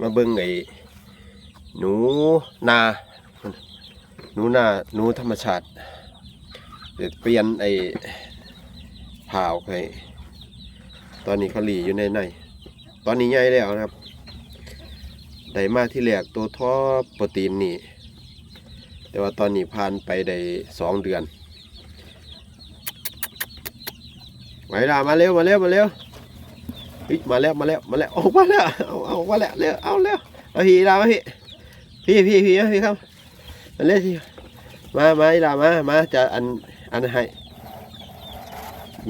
มาเบิ่งไอ้หนูนาหนูนาหนูธรรมชาติเดี๋ยวเปลี่ยนไอ้ผ่าออกให้ตอนนี้เขาหลีอยู่ในในตอนนี้ใหญ่แล้วนะครับได้มาที่แรกตัวท่อโปรตีนนี่ แต่ว่าตอนนี้ผ่านไปได้สองเดือนไหวลามาเร็วมาเร็วมาเร็ว ฮ้ยมาแล้วมาแล้วมาแล้วออกมาแล้วเอาเอามาแล้วเร็วเอาเร็วเอาพี่ลามาพี่พี่พี่พี่มาพี่ครับมาเร็วสิมามาอีลามามาจะอันอันให้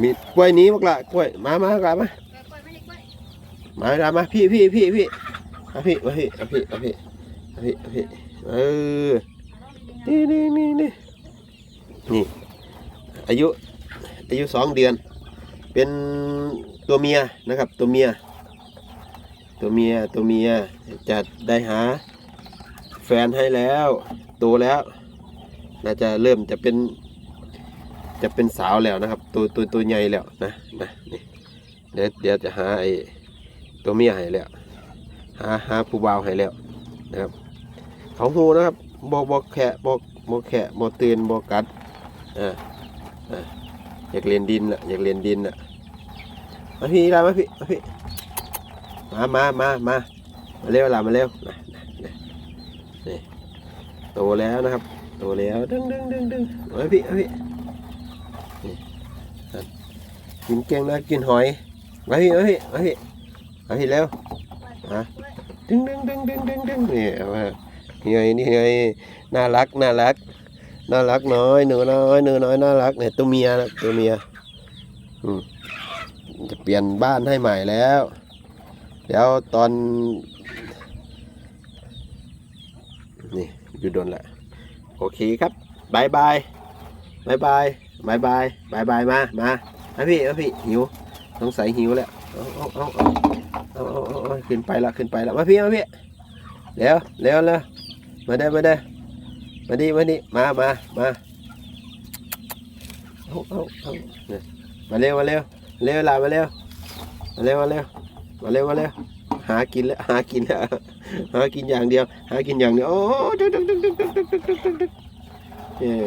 มีกล้วยนี้มากละกล้วยมามากละมามาอีลามาพี่พี่พี่พี่มาพี่มาพี่มาพี่มาพี่มาพี่มาพี่เออนี่นี่นี่นี่นี่อายุอายุสองเดือน เป็นตัวเมียนะครับ ตัวเมีย ตัวเมียตัวเมียจะได้หาแฟนให้แล้วโตแล้วน่าจะเริ่มจะเป็น จะเป็นสาวแล้วนะครับ ตัวตัวตัวใหญ่แล้วนะนะนี่เดี๋ยวเดี๋ยวจะหาไอ้ตัวเมียให้แล้วหาหาผู้บ่าวให้แล้วนะครับเขาหูนะครับบอกบอกแขะบอกบอกแขะบอกตื่นบอกกัดอ่าอ่าอยากเรียนดินน่ะอยากเรียนดินน่ะ มาพี่ลามาพี่มาพี่มามามามามาเร็วลามาเร็วนะนะนะนี่โตแล้วนะครับ โตแล้วดึงดึงดึงดึงมาพี่มาพี่นี่กินเก่งนะกินหอยมาพี่มาพี่มาพี่มาพี่เร็วมาดึงดึงดึงดึงดึงดึงนี่มานี่ไงนี่ไงน่ารักน่ารักน่ารักน้อยหนูน้อยหนูน้อยน่ารักเนี่ยตัวเมียนะตัวเมียอืม จะเปลี่ยนบ้านให้ใหม่แล้ว เดี๋ยวตอน นี่อยู่โดนละโอเคครับบายบายบายบายบายบายบายบายมามามาพี่มาพี่หิวสงสัยหิวแล้วเอาเอาเอาเอาเอาเอาขึ้นไปละขึ้นไปละมาพี่มาพี่เร็วเร็วเร็วมาได้มาได้มาดิมาดิมามามาเอาเอาเอามาเร็วมาเร็ว เร็วลามาเร็วมาเร็วมาเร็วมาเร็วมาเร็วหากินแล้วหากินแล้วหากินอย่างเดียว หากินอย่างเดียวโอ้ดึกดึกดึกดึกดึกดึกดึกเนี่ย